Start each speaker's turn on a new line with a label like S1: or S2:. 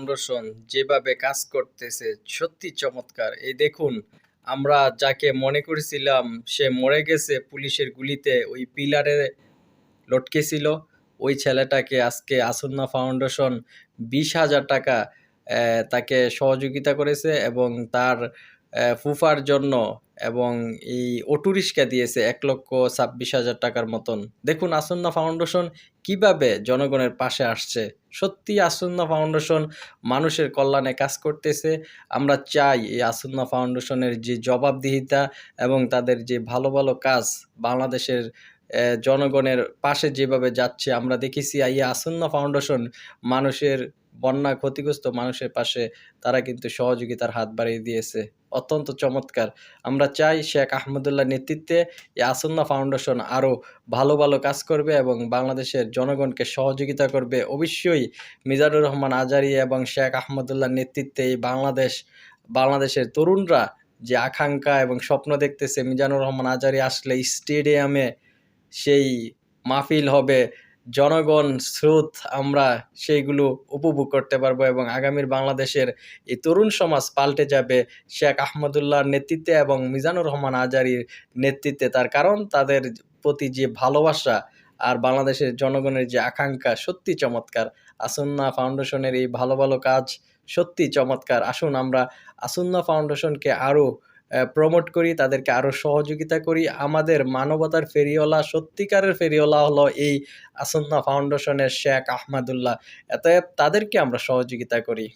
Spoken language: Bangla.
S1: ফাউন্ডেশন যেভাবে কাজ করতেছে, সত্যি চমৎকার। এই দেখুন, আমরা যাকে মনে করেছিলাম সে মরে গেছে, পুলিশের গুলিতে ওই পিলারে লটকে ছিল ওই ছেলেটাকে আজকে আসন্না ফাউন্ডেশন বিশ হাজার টাকা তাকে সহযোগিতা করেছে এবং তার ফুফার জন্য এবং এই অটো রিক্সা দিয়েছে এক লক্ষ ছাব্বিশ হাজার টাকার মতন। দেখুন, আসন্না ফাউন্ডেশন কীভাবে জনগণের পাশে আসছে। সত্যি, আসন্না ফাউন্ডেশন মানুষের কল্যাণে কাজ করতেছে। আমরা চাই এই আসন্না ফাউন্ডেশনের যে জবাবদিহিতা এবং তাদের যে ভালো ভালো কাজ বাংলাদেশের জনগণের পাশে যেভাবে যাচ্ছে, আমরা দেখেছি এই আসন্না ফাউন্ডেশন মানুষের বন্যা ক্ষতিগ্রস্ত মানুষের পাশে তারা কিন্তু সহযোগিতার হাত বাড়িয়ে দিয়েছে। অত্যন্ত চমৎকার। আমরা চাই শেখ আহমদুল্লাহ নেতৃত্বে এই আসন্না ফাউন্ডেশন আরও ভালো ভালো কাজ করবে এবং বাংলাদেশের জনগণকে সহযোগিতা করবে। অবশ্যই মিজানুর রহমান আজারি এবং শেখ আহমদুল্লাহ নেতৃত্বে এই বাংলাদেশ, বাংলাদেশের তরুণরা যে আকাঙ্ক্ষা এবং স্বপ্ন দেখতেছে, মিজানুর রহমান আজারি আসলে স্টেডিয়ামে সেই মাহফিল হবে। জনগণ, স্রোত, আমরা সেইগুলো উপভোগ করতে পারব এবং আগামীর বাংলাদেশের এই তরুণ সমাজ পাল্টে যাবে। শেখ আহমদুল্লাহর নেতৃত্বে এবং মিজানুর রহমান আজারির নেতৃত্বে তার কারণ তাদের প্রতি যে ভালোবাসা আর বাংলাদেশের জনগণের যে আকাঙ্ক্ষা সত্যি চমৎকার। আসন্না ফাউন্ডেশনের এই ভালো ভালো কাজ সত্যি চমৎকার। আসুন আমরা আসন্না ফাউন্ডেশনকে আরও প্রমোট করি, তাদেরকে আরও সহযোগিতা করি। আমাদের মানবতার ফেরিওলা সত্যিকারের ফেরিওলা হলো এই আসন্না ফাউন্ডেশনের শেখ আহমদুল্লাহ। এত তাদেরকে আমরা সহযোগিতা করি।